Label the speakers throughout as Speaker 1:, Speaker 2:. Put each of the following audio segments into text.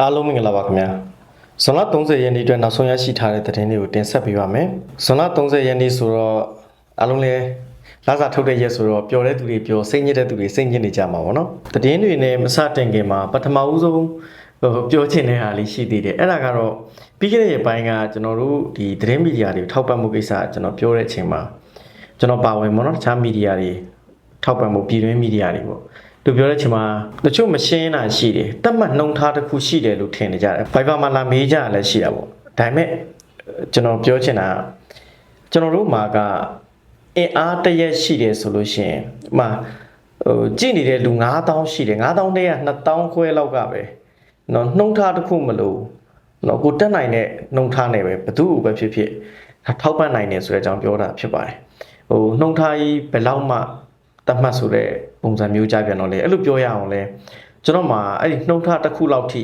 Speaker 1: အားလုံးမင်္ဂလာပါခင်ဗျာဇွန်လ30ရက်နေ့အတွက်နောက်ဆုံးရရှိထားတဲ့သတင်းတွေကိုတင်ဆက်ပေးပါမယ်ဇွန်လ30ရက်နေ့ဆိုတော့အားလုံးလည်းလာစာထုတ်တဲ့ရက်ဆိုတော့ပျော်တဲ့သူတွေပျော်စိတ်ညစ်တဲ့သူတွေစိတ်ညစ်နေကြမှာပေါ့နော်သတင်းတွေနဲ့မစတင်ခင်မှာပထမဦးဆုံးဟိုပြောချင်တဲ့ဟာလေးရှိသေးတယ်အဲ့ဒါကတော့ပြီးခဲ့တဲ့ရက်ပိုင်းကကျွန်တော်တို့ဒီသတင်းမီဒီယာတွေထောက်ပံ့မှုကိစ္စကျွန်တော်ပြောတဲ့အချိန်မှာကျွန်တော်ပါဝင်ပေါ့နော်တခြားမီဒီယာတွေထောက်ပံ့မှုပြည်တွင်းမီဒီယာတွေပေါ့ သူပြောတဲ့အချိန်မှာတချို့မရှင်းတာရှိတယ်တတ်မှတ်နှုံထားတစ်ခုရှိတယ်လို့ထင်နေကြတယ် Viber မှာလာမေးကြတာလည်းရှိတာပေါ့ဒါပေမဲ့ကျွန်တော်ပြောချင်တာကျွန်တော်တို့မှာကအင်အားတရက်ရှိတယ်ဆိုလို့ရှင်ဥမာဟိုကြည့်နေတဲ့လူ9000ရှိတယ်9000တည်းက2000ခွဲလောက်ကပဲနော်နှုံထားတစ်ခုမလို့နော်ကိုတက်နိုင်တဲ့နှုံထားနေပဲဘသူ့ပဲဖြစ်ဖြစ်ထောက်ပံ့နိုင်တယ်ဆိုတဲ့အကြောင်းပြောတာဖြစ်ပါတယ်ဟိုနှုံထားကြီးဘယ်လောက်မှ တတ်မှတ်ဆိုတဲ့ပုံစံမျိုးကြပြန်တော့လေအဲ့လိုပြောရအောင်လဲကျွန်တော်မှာအဲ့ဒီနှုံထားတစ်ခုလောက်ထိ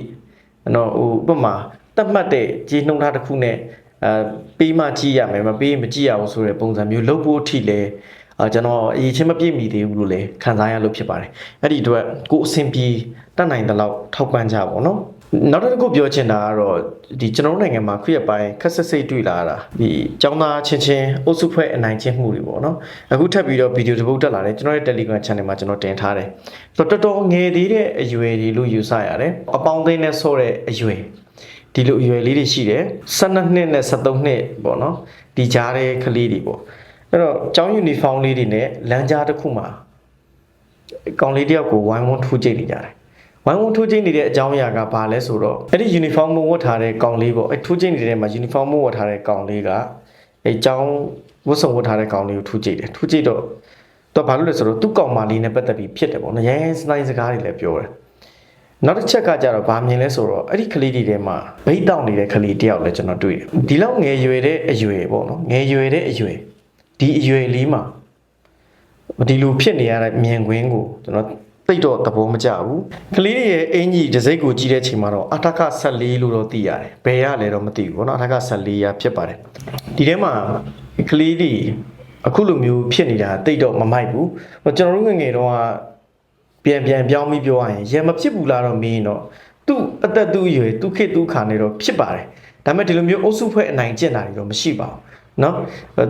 Speaker 1: နော်ဟိုဥပမာတတ်မှတ်တဲ့ကြီးနှုံထားတစ်ခုနဲ့အဲပေးမှကြည့်ရမယ်မပေးရင်မကြည့်ရဘူးဆိုတဲ့ပုံစံမျိုးလုပ်ဖို့အထိလဲအာကျွန်တော်အရေးချင်းမပြည့်မီသေးဘူးလို့လဲခံစားရလို့ဖြစ်ပါတယ်အဲ့ဒီအတွက်ကိုယ်အဆင်ပြေတတ်နိုင်တဲ့လောက်ထောက်ပံ့ကြပါဘောနော် နောက်တစ်ခုပြောချင်တာကတော့ဒီကျွန်တော်တို့နိုင်ငံမှာခရစ်ပိုင်းခက်ဆက်စိတ်တွေ့လာတာဒီចောင်းသားချင်းချင်းအုပ်စုဖွဲ့အနိုင်ချင်းမှုတွေပေါ့နော်အခုထပ်ပြီးတော့ဗီဒီယိုတစ်ပုဒ်တက်လာတယ်ကျွန်တော်ရဲ့ Telegram channel မှာကျွန်တော်တင်ထားတယ်ဆိုတော့တော်တော်ငယ်သေးတဲ့အရွယ်တွေလို့ယူဆရတယ်အပေါင်းအသင်းနဲ့ဆော့တဲ့အရွယ်ဒီလိုအရွယ်လေးတွေရှိတယ်12နှစ်နဲ့13နှစ်ပေါ့နော်ဒီကြားတဲ့ကလေးတွေပေါ့အဲ့တော့ကျောင်းယူနီဖောင်းလေးတွေနဲ့လမ်းကြားတစ်ခုမှာကောင်လေးတယောက်ကိုဝိုင်းဝန်းထိုးကြိတ်နေကြတယ် ဝိုင်းဝန်းထိုးကျိတ်နေတဲ့အကြောင်းအရာကဘာလဲဆိုတော့အဲ့ဒီ uniform ဝတ်ထားတဲ့ကောင်လေးပေါ့အဲ့ထိုးကျိတ်နေတဲ့မှာ uniform ဝတ်ထားတဲ့ကောင်လေးကအဲ့အကြောင်းဝတ်စုံဝတ်ထားတဲ့ကောင်လေးကိုထိုးကျိတ်တယ်ထိုးကျိတ်တော့တော့ဘာလို့လဲဆိုတော့သူ့ကောင်မလေးနဲ့ပတ်သက်ပြီးဖြစ်တယ်ပေါ့နော်ရဲစတိုင်းစကားတွေလည်းပြောတယ်နောက်တစ်ချက်ကကြတော့ဗာမြင်လဲဆိုတော့အဲ့ဒီကလေးတွေထဲမှာဗိတ်တောက်နေတဲ့ကလေးတယောက်လည်းကျွန်တော်တွေ့တယ်ဒီလောက်ငယ်ရွယ်တဲ့အရွယ်ပေါ့နော်ငယ်ရွယ်တဲ့အရွယ်ဒီအရွယ်လေးမှာဒီလိုဖြစ်နေရတဲ့မြင်ကွင်းကိုကျွန်တော် သိတော့သဘောမကျဘူးကလေးတွေရဲ့အင်ကြီးတစ်စိတ်ကိုကြည့်တဲ့အချိန်မှာတော့အထက်က14လို့တော့သိရတယ်ဘယ်ရလဲတော့မသိဘူးเนาะအထက်က14ရဖြစ်ပါတယ်ဒီထဲမှာကလေးတွေအခုလိုမျိုးဖြစ်နေတာသိတော့မမိုက်ဘူးဟိုကျွန်တော်တို့ငယ်ငယ်တော့ကပြန်ပြန်ပြောင်းပြီးပြောရရင်ရံမဖြစ်ဘူးလားတော့မင်းတော့သူ့အသက်သူ့အရွယ်သူ့ခေတ်သူ့ခါနေတော့ဖြစ်ပါတယ်ဒါပေမဲ့ဒီလိုမျိုးအုပ်စုဖွဲ့အနိုင်ကျင့်တာတွေတော့မရှိပါဘူး နော်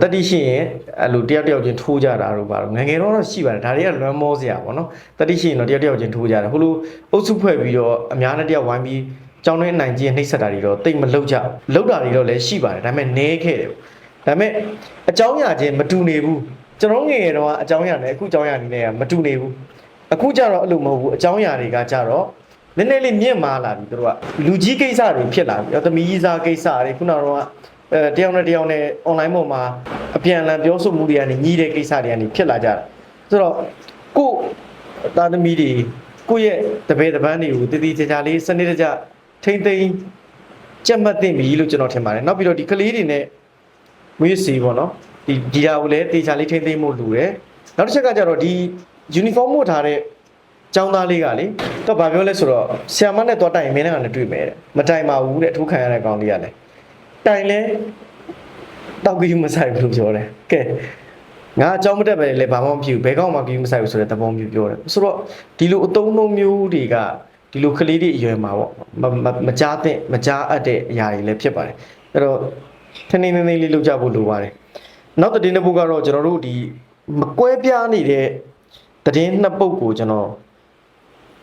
Speaker 1: တတိရှိရင်အဲ့လိုတယောက်တယောက်ချင်းထိုးကြတာတို့ပါတော့ငယ်ငယ်တော့ရှိပါတယ်ဒါတွေကလွမ်းမောစရာပေါ့နော်တတိရှိရင်တော့တယောက်တယောက်ချင်းထိုးကြတယ်ဟိုလိုအုပ်စုဖွဲ့ပြီးတော့အများနဲ့တယောက်ဝိုင်းပြီးကြောင်းတွင်းနိုင်ချင်းနှိပ်စက်တာတွေတော့တိတ်မလောက်ကြဘူးလောက်တာတွေတော့လည်းရှိပါတယ်ဒါပေမဲ့နည်းခဲ့တယ်ဒါပေမဲ့အကြောင်းအရာချင်းမတူနေဘူးကျွန်တော်ငယ်ငယ်တော့အကြောင်းအရာနဲ့အခုအကြောင်းအရာတွေနဲ့ကမတူနေဘူးအခုကျတော့အဲ့လိုမဟုတ်ဘူးအကြောင်းအရာတွေကကျတော့နည်းနည်းလေးမြင့်မာလာပြီတို့ကလူကြီးကိစ္စတွေဖြစ်လာပြီသမီးကြီးစားကိစ္စတွေခုနကတော့ အဲတယောက်နဲ့တယောက်နဲ့ online ပေါ်မှာအပြန်အလှန်ပြောဆိုမှုတွေကနေညီးတဲ့ကိစ္စတွေကနေဖြစ်လာကြတာဆိုတော့ကို့သားသမီးတွေကိုယ့်ရဲ့တပည့်တပန်းတွေကိုတည်တည်ကြကြလေးစနစ်တကျထိမ့်သိမ်းကြက်မှတ်သိမ့်ပြီလို့ကျွန်တော်ထင်ပါတယ်နောက်ပြီးတော့ဒီကလေးတွေနဲ့မွေးစီပေါ့နော်ဒီဒီဟာကိုလည်းတေချာလေးထိမ့်သိမ်းဖို့လိုတယ်နောက်တစ်ချက်ကကျတော့ဒီ uniform ဝတ်ထားတဲ့ကျောင်းသားလေးကလေတော့ဗာပြောလဲဆိုတော့ဆ iam မနဲ့တော့တိုင်မင်းနဲ့ကလည်းတွေ့မယ်တဲ့မတိုင်ပါဘူးတဲ့အထူးခံရတဲ့ကောင်လေးကလည်း တိုင်လဲတောက်ကြီးမဆိုင်ဘူးလို့ပြောတယ်ကဲငါအကြောင်းမတက်ပဲလေဘာမှမဖြစ်ဘူးဘယ်ကောင်မှကြီးမဆိုင်ဘူးဆိုတဲ့သဘောမျိုးပြောတယ်ဆိုတော့ဒီလိုအတုံးလုံးမျိုးတွေကဒီလိုကလေးတွေအရွယ်မှာပေါ့မမမကြားတဲ့မကြားအပ်တဲ့အရာတွေလည်းဖြစ်ပါတယ်အဲ့တော့ထင်းထင်းထင်းထင်းလေးလုပ်ကြဖို့လိုပါတယ်နောက်တဲ့တစ်ပုတ်ကတော့ကျွန်တော်တို့ဒီမကွဲပြားနေတဲ့တည်င်းနှစ်ပုတ်ကိုကျွန်တော်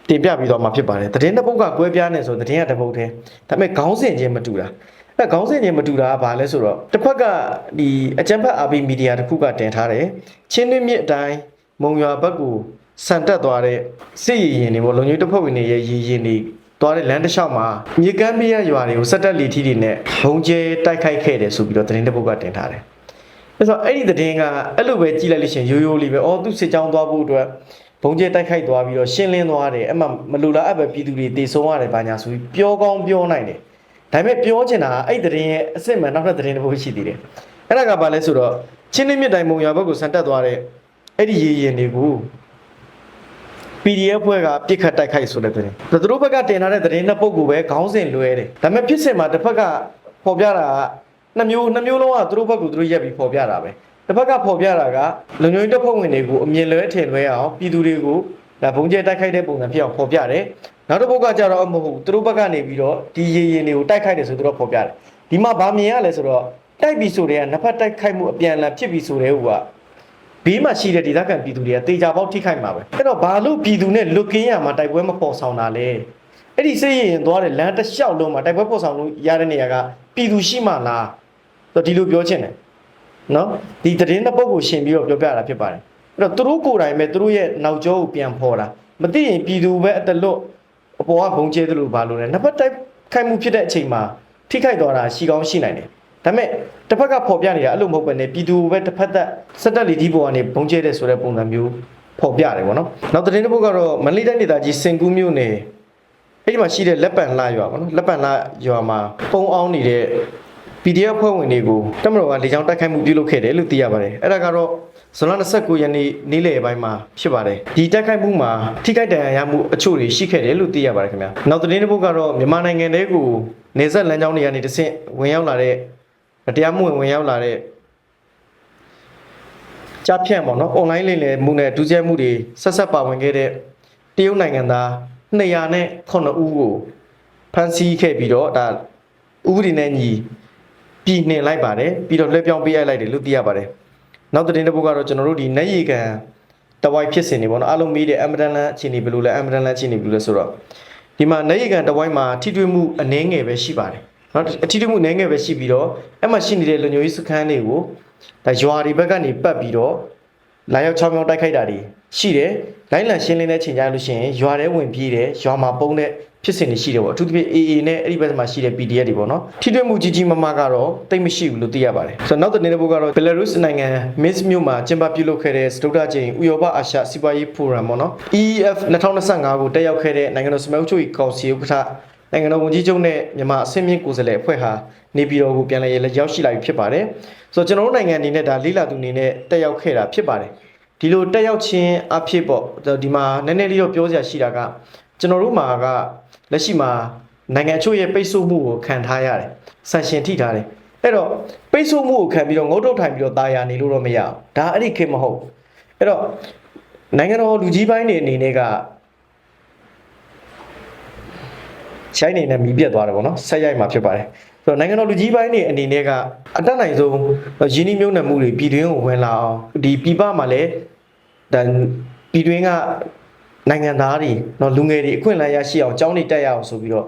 Speaker 1: တင်ပြပြီးတော့မှဖြစ်ပါတယ်သတင်းတစ်ပုဒ်ကကွဲပြားနေဆိုသတင်းကတစ်ပုဒ်တည်းဒါပေမဲ့ခေါင်းစဉ်ချင်းမတူတာ အဲခေါင်းစဉ်ချင်းမတူတာကဘာလဲဆိုတော့တစ်ဖက်ကဒီအကြံဖက် RB မီဒီယာတစ်ခုကတင်ထားတယ်ချင်းတွင်းမြစ်အတိုင်းမုံရွာဘက်ကိုဆန်တက်သွားတဲ့စစ်ရည်ရင်တွေပေါ့လုံခြုံရေးတပ်ဖွဲ့ဝင်တွေရဲ့ရည်ရင်တွေသွားတဲ့လမ်းတစ်လျှောက်မှာမြေကမ်းမရရွာတွေကိုစက်တက်လီထီတွေနဲ့ဘုံကျဲတိုက်ခိုက်ခဲ့တယ်ဆိုပြီးတော့သတင်းတစ်ပုဒ်ကတင်ထားတယ်အဲဆိုအဲ့ဒီသတင်းကအဲ့လိုပဲကြည့်လိုက်လို့ရှရင်ရိုးရိုးလေးပဲအော်သူစစ်ကြောင်းသွားဖို့အတွက်ဘုံကျဲတိုက်ခိုက်သွားပြီးတော့ရှင်းလင်းသွားတယ်အဲ့မှာမလူလားအပ်ပဲပြည်သူတွေတေဆုံးရတယ်ဘာညာဆိုပြီးပြောကောင်းပြောနိုင်တယ် ဒါပေမဲ့ပြောချင်တာကအဲ့ဒီသတင်းရဲ့အစစ်မှန်နောက်ထပ်သတင်းတစ်ပုဒ်ရှိသေးတယ်အဲ့ဒါကဘာလဲဆိုတော့ချင်းနှင်းမြစ်တိုင်မုံရွာဘက်ကိုဆန်တက်သွားတဲ့အဲ့ဒီရေရင်တွေကို PDF ဘွဲကပြစ်ခတ်တိုက်ခိုက်ဆိုတဲ့သတင်းသူတို့ဘက်ကတင်ထားတဲ့သတင်းနှစ်ပုဒ်ကိုပဲခေါင်းစဉ်လွဲတယ်ဒါပေမဲ့ဖြစ်စဉ်မှာတစ်ဖက်ကပေါ်ပြတာကနှစ်မျိုးနှစ်မျိုးလုံးကသူတို့ဘက်ကိုသူတို့ရက်ပြီးပေါ်ပြတာပဲတစ်ဖက်ကပေါ်ပြတာကလုံခြုံရေးတပ်ဖွဲ့ဝင်တွေကိုအမြင်လွဲထင်လွဲအောင်ပြည်သူတွေကို ဒါဘုံကျဲတိုက်ခိုက်တဲ့ပုံစံဖြစ်အောင်ဖော်ပြတယ်နောက်တစ်ပုတ်ကကြတော့မဟုတ်ဘူးသူတို့ဘက်ကနေပြီးတော့ဒီရေရင်တွေကိုတိုက်ခိုက်တယ်ဆိုသူတို့ဖော်ပြတယ်ဒီမှာဗာမြင်ရလဲဆိုတော့တိုက်ပြီဆိုတဲ့ကနှစ်ဖက်တိုက်ခိုက်မှုအပြန်အလှန်ဖြစ်ပြီဆိုတဲ့ဟိုကဘေးမှာရှိတဲ့ဒေသခံပြည်သူတွေကတေချာပေါက်ထိခိုက်မှာပဲအဲ့တော့ဘာလို့ပြည်သူနဲ့လွတ်ကင်းရမှာတိုက်ပွဲမပေါ်ဆောင်တာလဲအဲ့ဒီစိတ်ရင်သွားတဲ့လမ်းတစ်လျှောက်လုံးမှာတိုက်ပွဲပေါ်ဆောင်လို့ရတဲ့နေရာကပြည်သူရှိမှလားဆိုတော့ဒီလိုပြောချင်တယ်နော်ဒီသတင်းတစ်ပုဒ်ကိုရှင်ပြီးတော့ပြောပြတာဖြစ်ပါတယ် အဲ့တော့သူတို့ကိုယ်တိုင်ပဲသူတို့ရဲ့နောက်ကျောကိုပြန်ဖော်တာမသိရင်ပြည်သူပဲအတလွတ်အပေါ်ကဘုံကျဲသလိုပါလို့လဲနှစ်ဖက်တိုက်ခိုက်မှုဖြစ်တဲ့အချိန်မှာထိခိုက်သွားတာရှိကောင်းရှိနိုင်တယ်ဒါပေမဲ့တစ်ဖက်ကဖော်ပြနေတာအဲ့လိုမဟုတ်ပဲねပြည်သူပဲတစ်ဖက်သက်စက်တက်လီဒီပေါ်ကနေဘုံကျဲတဲ့ဆိုတဲ့ပုံစံမျိုးဖော်ပြတယ်ပေါ့နော်နောက်သတင်းတစ်ပုဒ်ကတော့မန္တလေးတိုင်းဒေသကြီးစင်ကူးမြို့နယ်အဲ့ဒီမှာရှိတဲ့လက်ပံလာရွာပေါ့နော်လက်ပံလာရွာမှာပုံအောင်နေတဲ့ PDF ဖွဲ့ဝင်တွေကိုတမတော်ကလေကြောင်းတိုက်ခိုက်မှုပြုလုပ်ခဲ့တယ်လို့သိရပါတယ်အဲ့ဒါကတော့ ဇွန်လ29ရက်နေ့နေ့လယ်ပိုင်းမှာဖြစ်ပါတယ်ဒီတိုက်ခိုက်မှုမှာထိခိုက်ဒဏ်ရာရမှုအချို့တွေရှိခဲ့တယ်လို့သိရပါတယ်ခင်ဗျာနောက်သတင်းတစ်ပုဒ်ကတော့မြန်မာနိုင်ငံတဲကိုနေဆက်လမ်းကြောင်းတွေကနေတဆင့်ဝင်ရောက်လာတဲ့တရားမှုဝင်ဝင်ရောက်လာတဲ့ကြားဖြန့်ပေါ့နော် online လိမ်လည်မှုနဲ့ဒုစရိုက်မှုတွေဆက်ဆက်ပါဝင်ခဲ့တဲ့တရုတ်နိုင်ငံသား200နဲ့9ဦးကိုဖမ်းဆီးခဲ့ပြီးတော့ဒါဥပဒေနဲ့ညီပြည်နှင်လိုက်ပါတယ်ပြီးတော့လွှဲပြောင်းပေးလိုက်တယ်လို့သိရပါတယ် နောက်သတင်းတစ်ပုဒ်ကတော့ကျွန်တော်တို့ဒီနက်ရီကန်တဝိုက်ဖြစ်စဉ်တွေပေါ့နော်အားလုံးမေးတယ်အမ်ဘဒန်လန်အခြေအနေဘယ်လိုလဲအမ်ဘဒန်လန်အခြေအနေဘယ်လိုလဲဆိုတော့ဒီမှာနက်ရီကန်တဝိုက်မှာထိတွေ့မှုအနည်းငယ်ပဲရှိပါတယ်နော်အထိတွေ့မှုအနည်းငယ်ပဲရှိပြီးတော့အဲ့မှာရှိနေတဲ့လူမျိုးရေးစခန်းတွေကိုဒါရွာတွေဘက်ကနေပတ်ပြီးတော့လာရောက်ချောင်းချောင်းတိုက်ခိုက်တာတွေရှိတယ်လိုင်းလံရှင်းလင်းတဲ့ချိန်ကြလို့ရှိရင်ရွာထဲဝင်ပြေးတယ်ရွာမှာပုံတဲ့ ဖြစ်စဉ်တွေရှိတယ်ပေါ့အထူးသဖြင့် AA နဲ့အဲ့ဒီဘက်မှာရှိတဲ့ PDF တွေပေါ့နော်ထိတွေ့မှုကြီးကြီးမားမားကတော့တိတ်မရှိဘူးလို့သိရပါတယ်ဆိုတော့နောက်တစ်နေ့တစ်ပုဒ်ကတော့ Belarus နိုင်ငံ Minsk မြို့မှာကျင်းပပြုလုပ်ခဲ့တဲ့စတုဒ္ဒကျင်းဥရောပအာရှစီးပွားရေးဖိုရမ်ပေါ့နော် EEF 2025ကိုတက်ရောက်ခဲ့တဲ့နိုင်ငံတော်စမဲအုပ်ချုပ်ရေးကောင်စီဥက္ကဋ္ဌနိုင်ငံတော်ဝန်ကြီးချုပ်နဲ့မြန်မာအဆင့်မြင့်ကိုယ်စားလှယ်အဖွဲ့ဟာနေပြည်တော်ကိုပြန်လည်ရောက်ရှိလာပြီဖြစ်ပါတယ်ဆိုတော့ကျွန်တော်တို့နိုင်ငံအနေနဲ့ဒါလေးလာသူအနေနဲ့တက်ရောက်ခဲ့တာဖြစ်ပါတယ်ဒီလိုတက်ရောက်ခြင်းအဖြစ်ပေါ့ဒီမှာနည်းနည်းလေးတော့ပြောစရာရှိတာကကျွန်တော်တို့မှာက လက်ရှိမှာနိုင်ငံအချို့ရဲ့ပိတ်ဆို့မှုကိုခံထားရတယ်ဆန်ရှင်ထိထားတယ်အဲ့တော့ပိတ်ဆို့မှုကိုခံပြီးတော့ငုတ်တုတ်ထိုင်ပြီးတော့ตายရနေလို့တော့မရအောင်ဒါအဲ့ဒီခေတ်မဟုတ်အဲ့တော့နိုင်ငံတော်လူကြီးပိုင်းတွေအနေနဲ့ကချိုင်းနေနဲ့မီးပြတ်သွားတယ်ပေါ့နော်ဆက်ရိုက်မှာဖြစ်ပါတယ်ဆိုတော့နိုင်ငံတော်လူကြီးပိုင်းတွေအနေနဲ့ကအတက်နိုင်ဆုံးရင်းနှီးမြှုပ်နှံမှုတွေပြည်တွင်းကိုဝင်လာအောင်ဒီပြည်ပမှာလည်းဒါပြည်တွင်းက နိုင်ငံသားတွေနော်လူငယ်တွေအခွင့်အလမ်းရရှိအောင်အကြောင်းတွေတက်ရအောင်ဆိုပြီးတော့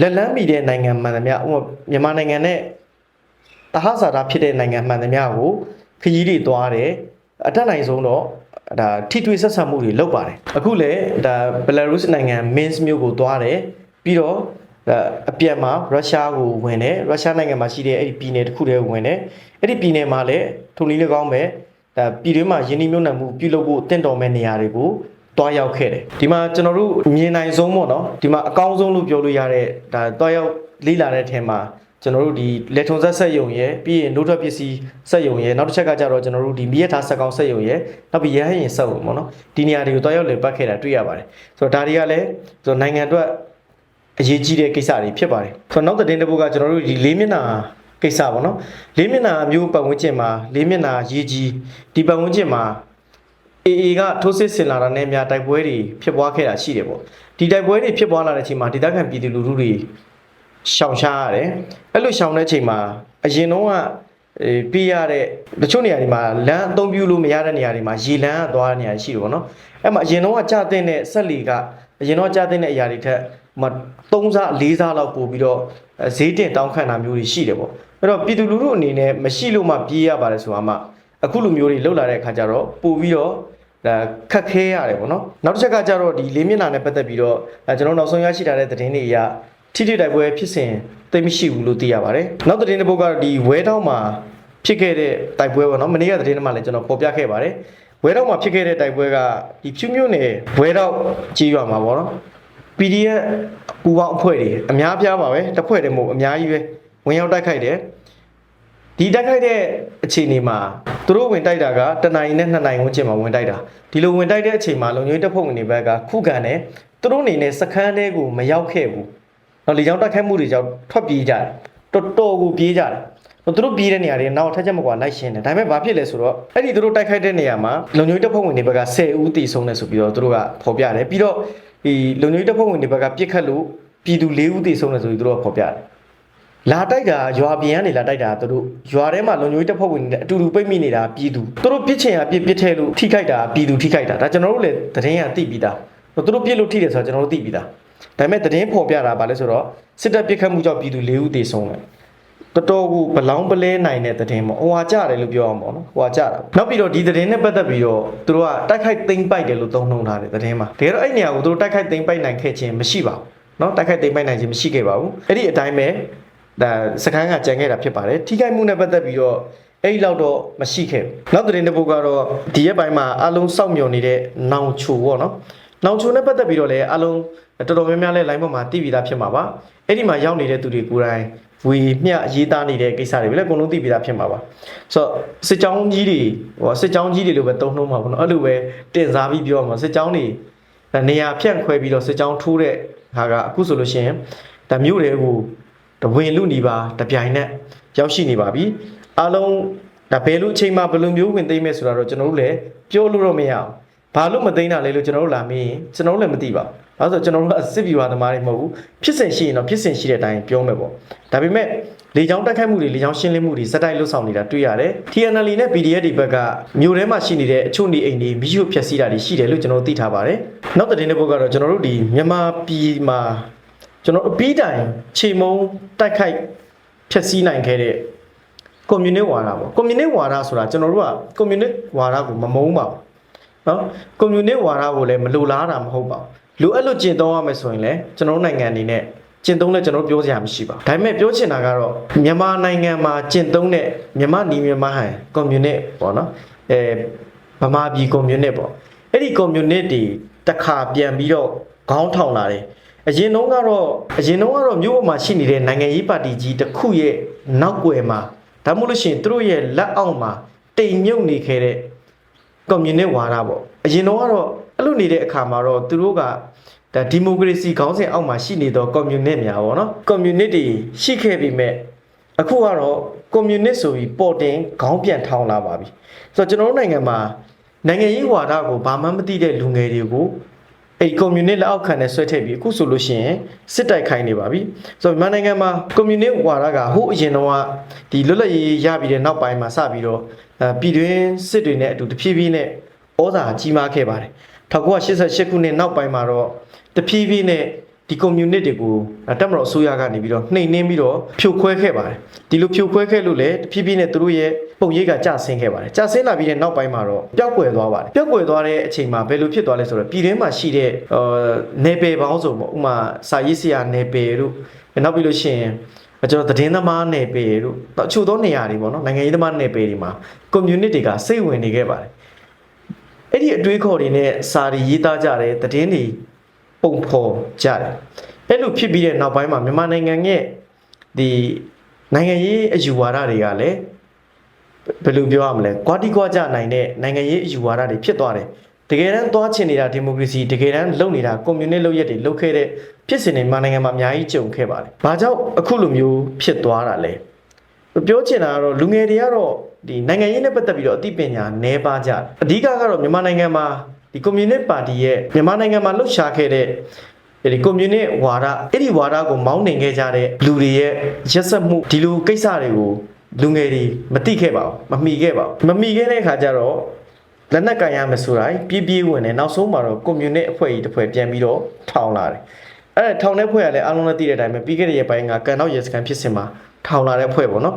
Speaker 1: လက်လန်းမီတဲ့နိုင်ငံမှန်သမျှဥပမာမြန်မာနိုင်ငံနဲ့တဟဆာတာဖြစ်တဲ့နိုင်ငံမှန်သမျှကိုခကြီးတွေသွားတယ်အထက်နိုင်ဆုံးတော့ဒါထိတွေ့ဆက်ဆံမှုတွေလုပ်ပါတယ်အခုလည်းဒါဘယ်လာရုစ်နိုင်ငံမင်းစ်မြို့ကိုသွားတယ်ပြီးတော့အပြက်မှာရုရှားကိုဝင်တယ်ရုရှားနိုင်ငံမှာရှိတဲ့အဲ့ဒီပြည်နယ်တစ်ခုတည်းဝင်တယ်အဲ့ဒီပြည်နယ်မှာလည်းထုံလီလည်းကောင်းပဲဒါပြည်တွင်းမှာယင်းနှိမ့်ညွန့်နှံမှုပြုလုပ်ဖို့တင့်တော်မဲ့နေရာတွေကို တွားရောက်ခဲ့တယ်ဒီမှာကျွန်တော်တို့မြင်နိုင်ဆုံးပေါ့နော်ဒီမှာအကောင်းဆုံးလို့ပြောလို့ရတဲ့ဒါတွားရောက်လေးလာတဲ့အထင်မှာကျွန်တော်တို့ဒီလက်ထုံဆက်ဆက်ယုံရယ်ပြီးရင်နှုတ်ထွက်ပစ္စည်းဆက်ယုံရယ်နောက်တစ်ချက်ကကြတော့ကျွန်တော်တို့ဒီမိရထားဆက်ကောင်းဆက်ယုံရယ်နောက်ပြီးရဟန်းရင်ဆက်ယုံပေါ့နော်ဒီနေရာတွေကိုတွားရောက်လေပတ်ခဲ့တာတွေ့ရပါတယ်ဆိုတော့ဒါတွေကလည်းဆိုတော့နိုင်ငံအတွက်အရေးကြီးတဲ့ကိစ္စတွေဖြစ်ပါတယ်ဆိုတော့နောက်တဲ့တစ်ပုဒ်ကကျွန်တော်တို့ဒီလေးမျက်နှာကိစ္စပေါ့နော်လေးမျက်နှာမျိုးပတ်ဝန်းကျင်မှာလေးမျက်နှာရေးကြီးဒီပတ်ဝန်းကျင်မှာ AA ကထိုးစစ်ဆင်လာတာနဲ့များတိုက်ပွဲတွေဖြစ်ပွားခဲ့တာရှိတယ်ပေါ့ဒီတိုက်ပွဲတွေဖြစ်ပွားလာတဲ့အချိန်မှာဒေသခံပြည်သူလူထုတွေရှောင်ရှားရတယ်အဲ့လိုရှောင်တဲ့အချိန်မှာအရင်တော့ကအေးပြရတဲ့တချို့နေရာတွေမှာလမ်းအသုံးပြုလို့မရတဲ့နေရာတွေမှာရေလမ်းကသွားတဲ့နေရာရှိတယ်ပေါ့နော်အဲ့မှာအရင်တော့ကကြာတဲ့နဲ့ဆက်လီကအရင်တော့ကြာတဲ့အရာတွေထက်ဟိုမှာ3စား4စားလောက်ပို့ပြီးတော့အဲဈေးတင်တောင်းခံတာမျိုးတွေရှိတယ်ပေါ့အဲ့တော့ပြည်သူလူထုအနေနဲ့မရှိလို့မှပြေးရပါတယ်ဆိုတာမှ အခုလိုမျိုးတွေလှုပ်လာတဲ့အခါကျတော့ပို့ပြီးတော့ဒါခက်ခဲရတယ်ပေါ့နော်နောက်တစ်ချက်ကကျတော့ဒီလေးမျက်နှာနဲ့ပတ်သက်ပြီးတော့အဲကျွန်တော်နောက်ဆုံးရရှိထားတဲ့သတင်းတွေအရထိထိတိုက်ပွဲဖြစ်စဉ်သိပ်မရှိဘူးလို့သိရပါတယ်နောက်သတင်းတစ်ပုဒ်ကတော့ဒီဝဲတောင်းမှာဖြစ်ခဲ့တဲ့တိုက်ပွဲပေါ့နော်မနေ့ကသတင်းထဲမှာလည်းကျွန်တော်ပေါ်ပြခဲ့ပါတယ်ဝဲတောင်းမှာဖြစ်ခဲ့တဲ့တိုက်ပွဲကဒီဖြူမြို့နယ်ဝဲတောင်းကြီးရွာမှာပေါ့နော် PDF ပူပေါင်းအဖွဲ့တွေအများပြားပါပဲတစ်ဖွဲ့တည်းမဟုတ်အများကြီးပဲဝင်ရောက်တိုက်ခိုက်တယ်ဒီတိုက်ခိုက်တဲ့အခြေအနေမှာ သူတို့ဝင်တိုက်တာကတနင်္လာနဲ့နှစ်နိုင်ဝန်းကျင်မှာဝင်တိုက်တာဒီလိုဝင်တိုက်တဲ့အချိန်မှာလုံခြုံရေးတပ်ဖွဲ့ဝင်တွေဘက်ကခုခံတယ်သူတို့အနေနဲ့စခန်းထဲကိုမရောက်ခဲ့ဘူးတော့လေကြောင်းတိုက်ခိုက်မှုတွေကြောင့်ထွက်ပြေးကြတယ်တော်တော်ကိုပြေးကြတယ်သူတို့ပြီးတဲ့နေရာတွေနောက်ထပ်ချက်မကွာလိုက်ရှင်းတယ်ဒါပေမဲ့ဘာဖြစ်လဲဆိုတော့အဲ့ဒီသူတို့တိုက်ခိုက်တဲ့နေရာမှာလုံခြုံရေးတပ်ဖွဲ့ဝင်တွေဘက်က10ဦးတည်ဆုံးတယ်ဆိုပြီးတော့သူတို့ကဖော်ပြတယ်ပြီးတော့ဒီလုံခြုံရေးတပ်ဖွဲ့ဝင်တွေဘက်ကပြစ်ခတ်လို့ပြည်သူ၄ဦးတည်ဆုံးတယ်ဆိုပြီးသူတို့ကဖော်ပြတယ် လာတိုက်တာရွာပြင်ကနေလာတိုက်တာသူတို့ရွာထဲမှာလုံခြုံရေးတပ်ဖွဲ့ဝင်တွေအတူတူပိတ်မိနေတာပြည်သူသူတို့ပြစ်ချင်ရပြစ်ပြစ်ထဲလို့ထိခိုက်တာပြည်သူထိခိုက်တာဒါကျွန်တော်တို့လည်းသတင်းရသိပြီးသားသူတို့ပြစ်လို့ထိတယ်ဆိုတော့ကျွန်တော်တို့သိပြီးသားဒါပေမဲ့သတင်းဖော်ပြတာဗာလဲဆိုတော့စစ်တပ်ပြစ်ခတ်မှုကြောင့်ပြည်သူ၄ဦးတည်ဆုံးတယ်တော်တော်ကိုဘလောင်းပလဲနိုင်တဲ့သတင်းပေါ့ဟိုဟာကြတယ်လို့ပြောအောင်ပေါ့နော်ဟိုဟာကြတာနောက်ပြီးတော့ဒီသတင်းနဲ့ပတ်သက်ပြီးတော့သူတို့ကတိုက်ခိုက်သိမ်းပိုက်တယ်လို့သုံးနှုန်းထားတယ်သတင်းမှာတကယ်တော့အဲ့နေရာကိုသူတို့တိုက်ခိုက်သိမ်းပိုက်နိုင်ခဲ့ခြင်းမရှိပါဘူးနော်တိုက်ခိုက်သိမ်းပိုက်နိုင်ခြင်းမရှိခဲ့ပါဘူးအဲ့ဒီအတိုင်းပဲ ဒါစကန်းကကြံခဲ့တာဖြစ်ပါတယ်ထိခိုက်မှုနဲ့ပတ်သက်ပြီးတော့အဲ့ဒီလောက်တော့မရှိခဲ့ဘူးနောက်သတင်းတစ်ပုဒ်ကတော့ဒီရက်ပိုင်းမှာအလုံးစောင့်မျှော်နေတဲ့နောင်ချိုပေါ့နော်နောင်ချိုနဲ့ပတ်သက်ပြီးတော့လည်းအလုံးတော်တော်များများလဲ line ပေါ်မှာတည်ပြီးသားဖြစ်မှာပါအဲ့ဒီမှာရောက်နေတဲ့သူတွေကိုယ်တိုင်ဝီမျှရေးသားနေတဲ့ကိစ္စတွေပဲလေအကုန်လုံးသိပြီးသားဖြစ်မှာပါဆိုတော့စစ်ကြောင်းကြီးတွေဟိုစစ်ကြောင်းကြီးတွေလို့ပဲသုံးနှုံးမှာပေါ့နော်အဲ့လိုပဲတင်စားပြီးပြောမှာစစ်ကြောင်းတွေနေရာဖြန့်ခွဲပြီးတော့စစ်ကြောင်းထိုးတဲ့ဟာကအခုဆိုလို့ရှိရင်ဒါမျိုးတွေကို တဝင်လူနေပါတပြိုင်နက်ရောက်ရှိနေပါပြီအားလုံးဒါဘယ်လိုအချိန်မှဘယ်လိုမျိုးဝင်သိမ့်မယ်ဆိုတာတော့ကျွန်တော်တို့လည်းပြောလို့တော့မရအောင်ဘာလို့မသိမ့်တာလဲလို့ကျွန်တော်တို့လာမေးရင်ကျွန်တော်တို့လည်းမသိပါဘူးဒါဆိုကျွန်တော်တို့ကစစ်ဗျူဟာသမားတွေမဟုတ်ဘူးဖြစ်စဉ်ရှိရင်တော့ဖြစ်စဉ်ရှိတဲ့အတိုင်းပြောမယ်ပေါ့ဒါပေမဲ့လေကြောင်းတက်ခိုက်မှုတွေလေကြောင်းရှင်းလင်းမှုတွေစက်တိုက်လှုပ်ဆောင်နေတာတွေ့ရတယ် TNL နဲ့ PDF တွေဘက်ကမြို့ထဲမှာရှိနေတဲ့အချို့နေအိမ်တွေမိရှုဖျက်ဆီးတာတွေရှိတယ်လို့ကျွန်တော်တို့သိထားပါတယ်နောက်တဲ့တဲ့ဘက်ကတော့ကျွန်တော်တို့ဒီမြန်မာပြည်မှာ ကျွန်တော်အပြီးတိုင်ခြေမုံတိုက်ခိုက်ဖျက်ဆီးနိုင်ခဲ့တဲ့ကွန်မြူနစ်ဝါဒပေါ့ကွန်မြူနစ်ဝါဒဆိုတာကျွန်တော်တို့ကကွန်မြူနစ်ဝါဒကိုမမုန်းပါဘူးနော်ကွန်မြူနစ်ဝါဒကိုလည်းမလိုလားတာမဟုတ်ပါဘူးလိုအဲ့လိုကျင့်သုံးရမယ်ဆိုရင်လည်းကျွန်တော်နိုင်ငံအနေနဲ့ကျင့်သုံးလဲကျွန်တော်ပြောစရာမရှိပါဘူးဒါပေမဲ့ပြောချင်တာကတော့မြန်မာနိုင်ငံမှာကျင့်သုံးတဲ့မြန်မာနီမြန်မာဟန်ကွန်မြူနစ်ပေါ့နော်အဲဗမာပြည်ကွန်မြူနစ်ပေါ့အဲ့ဒီကွန်မြူနစ်တွေတခါပြန်ပြီးတော့ခေါင်းထောင်လာတယ် အရင်တုန်းကတော့အရင်တုန်းကတော့မြို့ပေါ်မှာရှိနေတဲ့နိုင်ငံရေးပါတီကြီးတစ်ခုရဲ့နောက်ွယ်မှာဒါမှမဟုတ်လို့ရှိရင်သူတို့ရဲ့လက်အောက်မှာတိမ်မြုပ်နေခဲ့တဲ့ကွန်မြူနစ်ဝါဒပေါ့အရင်တော့ကတော့အဲ့လိုနေတဲ့အခါမှာတော့သူတို့ကဒါဒီမိုကရေစီခေါင်းစဉ်အောက်မှာရှိနေတော့ကွန်မြူနစ်များပေါ့နော်ကွန်မြူနစ်တွေရှိခဲ့ပြီမဲ့အခုကတော့ကွန်မြူနစ်ဆိုပြီးပေါ်တင်ခေါင်းပြန်ထောင်းလာပါပြီဆိုတော့ကျွန်တော်တို့နိုင်ငံမှာနိုင်ငံရေးဝါဒကိုဘာမှမသိတဲ့လူငယ်တွေကို အဲ့ကွန်မြူနစ်လက်အောက်ခံနဲ့ဆွဲထည့်ပြီးအခုဆိုလို့ရှိရင်စစ်တိုက်ခိုင်းနေပါပြီဆိုတော့မြန်မာနိုင်ငံမှာကွန်မြူနစ်ဝါဒကဟိုအရင်တော့ကဒီလွတ်လပ်ရေးရပြီးတဲ့နောက်ပိုင်းမှာစပြီးတော့အဲပြည်တွင်းစစ်တွေနဲ့အတူတဖြည်းဖြည်းနဲ့ဩဇာကြီးမားခဲ့ပါတယ်1988ခုနှစ်နောက်ပိုင်းမှာတော့တဖြည်းဖြည်းနဲ့ ဒီကွန်မြူနစ်တွေကိုတက်မတော်အစိုးရကနေပြီးတော့နှိမ်နှင်းပြီးတော့ဖြိုခွဲခဲ့ပါတယ်ဒီလိုဖြိုခွဲခဲ့လို့လည်းတဖြည်းဖြည်းနဲ့သူတို့ရဲ့ပုံရိပ်ကကျဆင်းခဲ့ပါတယ်ကျဆင်းလာပြီးတဲ့နောက်ပိုင်းမှာတော့ပျောက်ကွယ်သွားပါတယ်ပျောက်ကွယ်သွားတဲ့အချိန်မှာဘယ်လိုဖြစ်သွားလဲဆိုတော့ပြည်တွင်းမှာရှိတဲ့အာနေပယ်ပေါင်းစုံပေါ့ဥပမာစာရေးဆရာနေပယ်တို့နောက်ပြီးလို့ရှိရင်ကျွန်တော်သတင်းသမားနယ်ပယ်တို့အချို့သောနေရာတွေပေါ့နော်နိုင်ငံရေးသမားနယ်ပယ်တွေမှာ community တွေကစိတ်ဝင်နေခဲ့ပါတယ်အဲ့ဒီအတွေးခေါ်တွေနဲ့စာရီရေးသားကြတယ်သတင်းတွေ ပုံဖော်ကြတယ်အဲ့လိုဖြစ်ပြီးတဲ့နောက်ပိုင်းမှာမြန်မာနိုင်ငံရဲ့ဒီနိုင်ငံရေးအယူဝါဒတွေကလည်းဘယ်လိုပြောရမလဲကွာတီကွာကြနိုင်တဲ့နိုင်ငံရေးအယူဝါဒတွေဖြစ်သွားတယ်တကယ်တမ်းသွားချင်နေတာဒီမိုကရေစီတကယ်တမ်းလုပ်နေတာကွန်မြူနစ်လုပ်ရက်တွေလုပ်ခဲ့တဲ့ဖြစ်စဉ်တွေမြန်မာနိုင်ငံမှာအများကြီးကြုံခဲ့ပါတယ်။ဘာကြောင့်အခုလိုမျိုးဖြစ်သွားတာလဲ။ပြောချင်တာကတော့လူငယ်တွေကတော့ဒီနိုင်ငံရေးနဲ့ပတ်သက်ပြီးတော့အသိပညာနည်းပါးကြတယ်။အဓိကကတော့မြန်မာနိုင်ငံမှာ ဒီကွန်မြူနစ်ပါတီရဲ့မြန်မာနိုင်ငံမှာလှုပ်ရှားခဲ့တဲ့ဒီကွန်မြူနစ်ဝါဒအဲ့ဒီဝါဒကိုမောင်းနှင်ခဲ့ကြတဲ့လူတွေရဲ့ရက်စက်မှုဒီလိုကိစ္စတွေကိုလူငယ်တွေမသိခဲ့ပါဘူးမမီခဲ့ပါဘူးမမီခဲ့တဲ့အခါကျတော့လက်နက်ကင်ရမယ်ဆိုတိုင်းပြည့်ပြည့်ဝင်တယ်နောက်ဆုံးမှာတော့ကွန်မြူနစ်အဖွဲ့ကြီးတစ်ဖွဲ့ပြန်ပြီးတော့ထောင်လာတယ်အဲ့ဒါထောင်တဲ့ဖွဲ့ကလည်းအားလုံးလည်းသိတဲ့အတိုင်းပဲပြီးခဲ့တဲ့ရက်ပိုင်းကကန်တော့ရဲစကန်ဖြစ်စင်မှာထောင်လာတဲ့ဖွဲ့ပေါ့နော်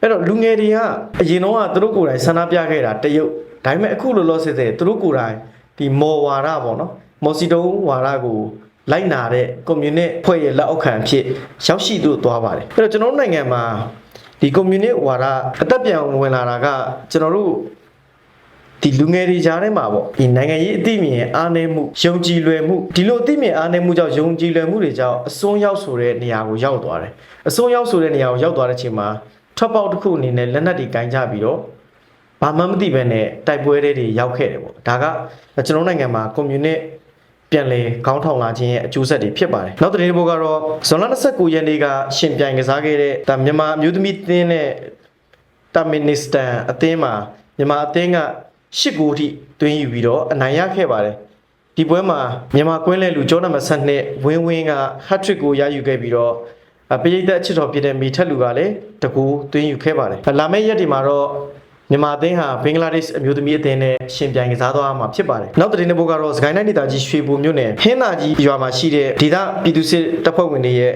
Speaker 1: အဲ့တော့လူငယ်တွေကအရင်တော့ကသူတို့ကိုယ်တိုင်ဆန္ဒပြခဲ့တာတရုတ်ဒါပေမဲ့အခုလောလောဆယ်ဆယ်သူတို့ကိုယ်တိုင် ဒီမော်ဝါဒပေါ့နော်မော်စီတုံးဝါဒကိုလိုက်နာတဲ့ကွန်မြူနစ်ဖွဲ့ရဲ့လက်အောက်ခံအဖြစ်ရောက်ရှိသူသွားပါတယ်အဲ့တော့ကျွန်တော်တို့နိုင်ငံမှာဒီကွန်မြူနစ်ဝါဒအသက်ပြန်ဝင်လာတာကကျွန်တော်တို့ဒီလူငယ်တွေကြားထဲမှာပေါ့ဒီနိုင်ငံရေးအသိမြင်အားနည်းမှုယုံကြည်လွယ်မှုဒီလိုအသိမြင်အားနည်းမှုကြောင့်ယုံကြည်လွယ်မှုတွေကြောင့်အစွန်းရောက်ဆိုတဲ့နေရာကိုရောက်သွားတယ်အစွန်းရောက်ဆိုတဲ့နေရာကိုရောက်သွားတဲ့အချိန်မှာထွက်ပေါက်တစ်ခုအနေနဲ့လက်နက်တွေကင်ကြပြီးတော့ ဘာမှမသိဘဲနဲ့တိုက်ပွဲတွေတွေရောက်ခဲ့တယ်ပေါ့ဒါကကျွန်တော်နိုင်ငံမှာကွန်မြူနစ်ပြပြန်လေခေါင်းထောင်လာခြင်းရဲ့အကျိုးဆက်တွေဖြစ်ပါတယ်နောက်သတင်းတစ်ပုဒ်ကတော့ဇွန်လ29ရက်နေ့ကရှင်ပြိုင်ကစားခဲ့တဲ့ဒါမြန်မာအမျိုးသမီးတင်းနဲ့တာမင်နစ္စတန်အသင်းမှာမြန်မာအသင်းက၈ဂိုးထိတွင်းယူပြီးတော့အနိုင်ရခဲ့ပါတယ်ဒီပွဲမှာမြန်မာကွင်းလဲလူကျောနံပါတ်7ဝင်းဝင်းက hat-trick ကိုရယူခဲ့ပြီးတော့အပိယသက်အချစ်တော်ဖြစ်တဲ့မီထက်လူကလည်းတကူတွင်းယူခဲ့ပါတယ်လာမယ့်ရက်ဒီမှာတော့ မြန်မာအသင်းဟာဘင်္ဂလားဒေ့ရှ်အမျိုးသမီးအသင်းနဲ့ရှင်ပြိုင်ကစားသွားမှာဖြစ်ပါတယ်။နောက်သတင်းတစ်ပုဒ်ကတော့စကိုင်းတိုင်းဒေသကြီးရွှေဘိုမြို့နယ်ဟင်းသာကြီးရွာမှာရှိတဲ့ဒေသပြည်သူစစ်တပ်ဖွဲ့ဝင်တွေရဲ့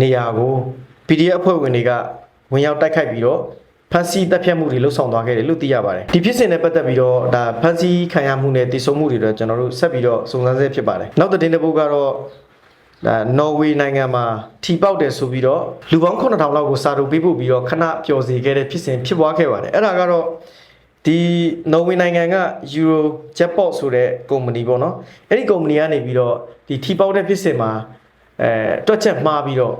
Speaker 1: နေရာကို PDF အဖွဲ့ဝင်တွေကဝင်ရောက်တိုက်ခိုက်ပြီးတော့ဖမ်းဆီးတပ်ဖြတ်မှုတွေလှုပ်ဆောင်သွားခဲ့တယ်လို့သိရပါတယ်။ဒီဖြစ်စဉ်နဲ့ပတ်သက်ပြီးတော့ဒါဖမ်းဆီးခံရမှုနဲ့တည်ဆုံမှုတွေတော့ကျွန်တော်တို့ဆက်ပြီးတော့စုံစမ်းဆဲဖြစ်ပါတယ်။နောက်သတင်းတစ်ပုဒ်ကတော့ ဒါနော်ဝေနိုင်ငံမှာထီပေါက်တယ်ဆိုပြီးတော့လူပေါင်း9000လောက်ကိုစာထုတ်ပေးပို့ပြီးတော့ခဏပျော်စေခဲ့တဲ့ဖြစ်စဉ်ဖြစ်ပွားခဲ့ပါတယ်အဲ့ဒါကတော့ဒီနော်ဝေနိုင်ငံက Euro Jackpot ဆိုတဲ့ကုမ္ပဏီပေါ့နော်အဲ့ဒီကုမ္ပဏီကနေပြီးတော့ဒီထီပေါက်တဲ့ဖြစ်စဉ်မှာအဲတွက်ချက်မှားပြီးတော့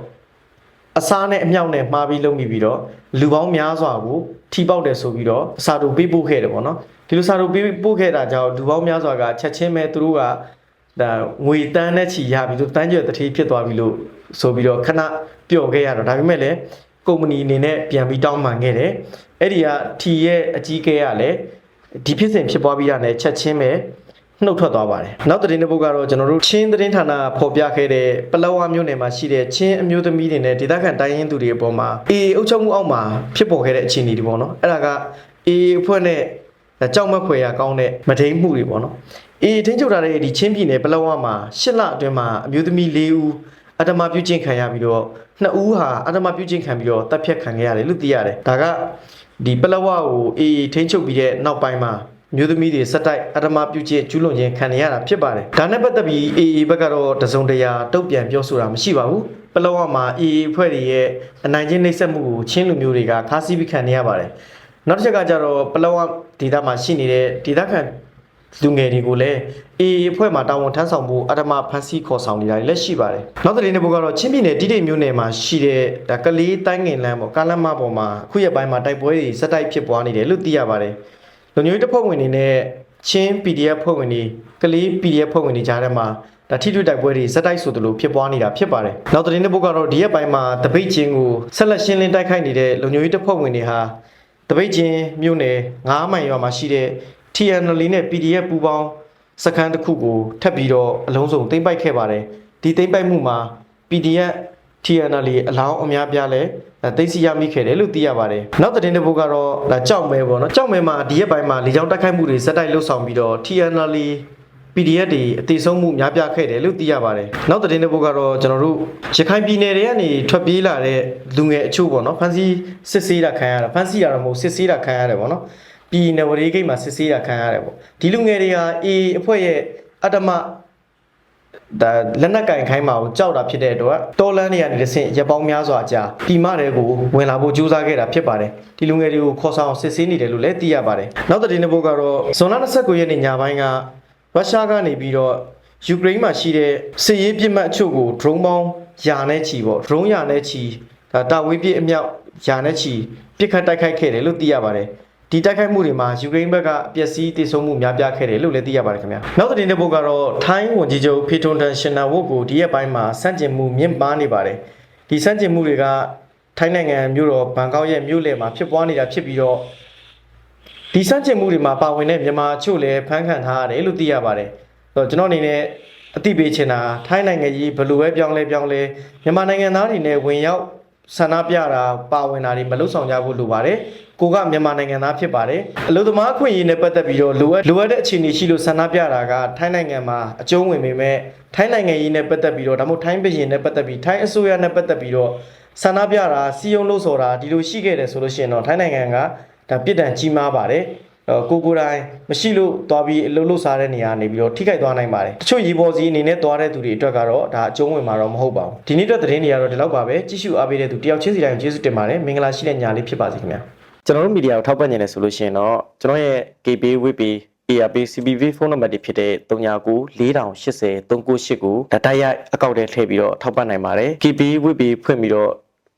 Speaker 1: အစားနဲ့အမြောက်နဲ့မှားပြီးလုပ်မိပြီးတော့လူပေါင်းများစွာကိုထီပေါက်တယ်ဆိုပြီးတော့စာထုတ်ပေးပို့ခဲ့တယ်ပေါ့နော်ဒီလိုစာထုတ်ပေးပို့ခဲ့တာကြောင့်လူပေါင်းများစွာကချက်ချင်းပဲသူတို့က ဒါငွေတန်းနဲ့ချီရပြီလို့တန်းကျက်တတိဖြစ်သွားပြီလို့ဆိုပြီးတော့ခဏပျော်ခဲ့ရတော့ဒါပေမဲ့လည်းကုမ္ပဏီအနေနဲ့ပြန်ပြီးတောင်းပန်ခဲ့တယ်အဲ့ဒီကထီရဲ့အကြီးကဲကလည်းဒီဖြစ်စဉ်ဖြစ်ပွားပြီးတာနဲ့ချက်ချင်းပဲနှုတ်ထွက်သွားပါတယ်နောက်သတင်းတစ်ပုဒ်ကတော့ကျွန်တော်တို့ချင်းသတင်းဌာနဖော်ပြခဲ့တဲ့ပလောဝမြို့နယ်မှာရှိတဲ့ချင်းအမျိုးသမီးတွေနဲ့ဒေသခံတိုင်းရင်းသူတွေအပေါ်မှာအေအုပ်ချုပ်မှုအောက်မှာဖြစ်ပေါ်ခဲ့တဲ့အခြေအနေတွေပေါ့နော်အဲ့ဒါကအေအဖွဲ့နဲ့ဒါကြောက်မက်ဖွယ်ရကောင်းတဲ့မဒိန်မှုတွေပေါ့နော် အေးထင်းချုပ်ထားတဲ့ဒီချင်းပြည်နယ်ပလောဝမှာရှစ်လအတွင်းမှာအမျိုးသမီး၄ဦးအတ္တမပြုတ်ကျင့်ခံရပြီးတော့နှစ်ဦးဟာအတ္တမပြုတ်ကျင့်ခံပြီးတော့တပ်ဖြတ်ခံခဲ့ရတယ်လို့သိရတယ်ဒါကဒီပလောဝကိုအေးထင်းချုပ်ပြီးတဲ့နောက်ပိုင်းမှာအမျိုးသမီးတွေစက်တိုက်အတ္တမပြုတ်ကျင့်ကျူးလွန်ခြင်းခံရတာဖြစ်ပါတယ်ဒါနဲ့ပတ်သက်ပြီးအေးဘက်ကတော့တစုံတရာတုတ်ပြန်ပြောဆိုတာမရှိပါဘူးပလောဝမှာအေးအဖွဲ့တွေရဲ့အနိုင်ကျင့်နှိပ်စက်မှုကိုချင်းလူမျိုးတွေကခါးစီးပြီးခံနေရပါတယ်နောက်တစ်ချက်ကကြတော့ပလောဝဒေတာမှာရှိနေတဲ့ဒေတာခံ လူငယ်တွေကိုလည်းအေးအဖွဲ့မှာတာဝန်ထမ်းဆောင်ဖို့အဓမ္မဖန်ဆီးခေါ်ဆောင်နေတာတွေလည်းရှိပါတယ်။နောက်သတင်းတစ်ပုဒ်ကတော့ချင်းပြည်နယ်တိတိမြို့နယ်မှာရှိတဲ့ဒါကလေးတိုင်းငင်လမ်းပေါ့ကားလမ်းမပေါ်မှာအခုရက်ပိုင်းမှာတိုက်ပွဲတွေစက်တိုက်ဖြစ်ပွားနေတယ်လို့သိရပါတယ်။လူမျိုးရေးတပ်ဖွဲ့ဝင်တွေနဲ့ချင်း PDF ဖွဲ့ဝင်တွေကလေး PDF ဖွဲ့ဝင်တွေကြားထဲမှာဒါထိတွေ့တိုက်ပွဲတွေစက်တိုက်ဆိုသလိုဖြစ်ပွားနေတာဖြစ်ပါတယ်။နောက်သတင်းတစ်ပုဒ်ကတော့ဒီရက်ပိုင်းမှာတပိတ်ချင်းကိုဆက်လက်ရှင်းလင်းတိုက်ခိုက်နေတဲ့လူမျိုးရေးတပ်ဖွဲ့ဝင်တွေဟာတပိတ်ချင်းမြို့နယ်9မိုင်ရွာမှာရှိတဲ့ TNL နဲ့ PDF ပူးပေါင်းစခန်းတစ်ခုကိုထပ်ပြီးတော့အလုံးစုံသိမ်းပိုက်ခဲ့ပါတယ်ဒီသိမ်းပိုက်မှုမှာ PDF TNL အလောင်းအများပြားလဲသိသိရမိခဲ့တယ်လို့သိရပါတယ်နောက်သတင်းတစ်ပုဒ်ကတော့ဒါကြောက်မဲပေါ့နော်ကြောက်မဲမှာဒီရက်ပိုင်းမှာလေကြောင်းတိုက်ခိုက်မှုတွေဇက်တိုက်လှုပ်ဆောင်ပြီးတော့ TNL PDF တွေအသေးဆုံးမှုများပြားခဲ့တယ်လို့သိရပါတယ်။နောက်သတင်းတစ်ပုဒ်ကတော့ကျွန်တော်တို့ရခိုင်ပြည်နယ်တွေကနေထွက်ပြေးလာတဲ့လူငယ်အချို့ပေါ့နော်ဖန်စီစစ်ဆေးတာခံရတာဖန်စီရတော့မဟုတ်စစ်ဆေးတာခံရတယ်ပေါ့နော်။ ပြည်နယ်ဝရေးဂိတ်မှာစစ်ဆေးတာခံရတယ်ပေါ့။ဒီလူငယ်တွေဟာအေအဖွဲ့ရဲ့အတ္တမဒါလက်နက်ကင်ခိုင်းမှာကိုကြောက်တာဖြစ်တဲ့အတွက်တော်လန်းနေရတဲ့ဆင့်ရပောင်းများစွာကြာပြည်မတွေကိုဝင်လာဖို့ကြိုးစားခဲ့တာဖြစ်ပါတယ်ဒီလူငယ်တွေကိုခေါ်ဆောင်စစ်ဆေးနေတယ်လို့လည်းသိရပါတယ်နောက်သတင်းတစ်ပုဒ်ကတော့ဇွန်လ29ရက်နေ့ညပိုင်းကရုရှားကနေပြီးတော့ယူကရိန်းမှာရှိတဲ့စစ်ရေးပစ်မှတ်အချို့ကို drone ပေါင်းယာနဲ့ချီပေါ့ drone ယာနဲ့ချီဒါတာဝေးပစ်အမြောက်ယာနဲ့ချီပစ်ခတ်တိုက်ခိုက်ခဲ့တယ်လို့သိရပါတယ် ဒီတိုက်ခိုက်မှုတွေမှာယူကရိန်းဘက်ကအပျက်စီးတည်ဆုံမှုများပြားခဲ့တယ်လို့လည်းသိရပါတယ်ခင်ဗျာနောက်သတင်းတစ်ပုဒ်ကတော့ထိုင်းဝန်ကြီးချုပ်ဖေထွန်တန်ရှင်နာဝတ်ကိုဒီရက်ပိုင်းမှာစန့်ကျင်မှုမြင့်မားနေပါတယ်ဒီစန့်ကျင်မှုတွေကထိုင်းနိုင်ငံမြို့တော်ဘန်ကောက်ရဲ့မြို့လယ်မှာဖြစ်ပွားနေတာဖြစ်ပြီးတော့ဒီစန့်ကျင်မှုတွေမှာပါဝင်တဲ့မြန်မာအချို့လည်းဖမ်းခံထားရတယ်လို့သိရပါတယ်။ဆိုတော့ကျွန်တော်အနေနဲ့အသိပေးချင်တာထိုင်းနိုင်ငံကြီးဘယ်လိုပဲပြောင်းလဲပြောင်းလဲမြန်မာနိုင်ငံသားတွေနဲ့ဝင်ရောက် ဆန္ဒပြတာပါဝင်တာတွေမလုပ်ဆောင်ကြဖို့လိုပါတယ်။ကိုကမြန်မာနိုင်ငံသားဖြစ်ပါတယ်။အလို့သမားအခွင့်အရေးနဲ့ပတ်သက်ပြီးတော့လိုအပ်လိုအပ်တဲ့အခြေအနေရှိလို့ဆန္ဒပြတာကထိုင်းနိုင်ငံမှာအကျုံးဝင်ပေမဲ့ထိုင်းနိုင်ငံရေးနဲ့ပတ်သက်ပြီးတော့ဒါမှမဟုတ်ထိုင်းပြည်ရင်နဲ့ပတ်သက်ပြီးထိုင်းအစိုးရနဲ့ပတ်သက်ပြီးတော့ဆန္ဒပြတာစီယုံလို့ဆိုတာဒီလိုရှိခဲ့တယ်ဆိုလို့ရှိရင်တော့ထိုင်းနိုင်ငံကဒါပြစ်ဒဏ်ကြီးမားပါတယ်။ အော်ကိုကိုယ်တိုင်မရှိလို့သွားပြီးအလုပ်လုပ်စားတဲ့နေရာနေပြီးတော့ထိခိုက်သွားနိုင်ပါတယ်။တချို့ရေပေါ်စီအနေနဲ့သွားတဲ့သူတွေအတွက်ကတော့ဒါအကျုံးဝင်မှာတော့မဟုတ်ပါဘူး။ဒီနေ့အတွက်သတင်းတွေကတော့ဒီလောက်ပါပဲ။ကြည့်ရှုအားပေးတဲ့သူတယောက်ချင်းစီတိုင်းကိုကျေးဇူးတင်ပါတယ်။မင်္ဂလာရှိတဲ့ညလေးဖြစ်ပါစေခင်ဗျာ။ကျွန်တော်တို့မီဒီယာကိုထောက်ပံ့နေတယ်ဆိုလို့ရှိရင်တော့ကျွန်တော်ရဲ့ KB WP ARP CBV ဖုန်းနံပါတ်တွေဖြစ်တဲ့39 4080 398ကိုဒါတိုက်ရိုက်အကောင့်ထဲထည့်ပြီးတော့ထောက်ပံ့နိုင်ပါတယ် KB WP ဖွင့်ပြီးတော့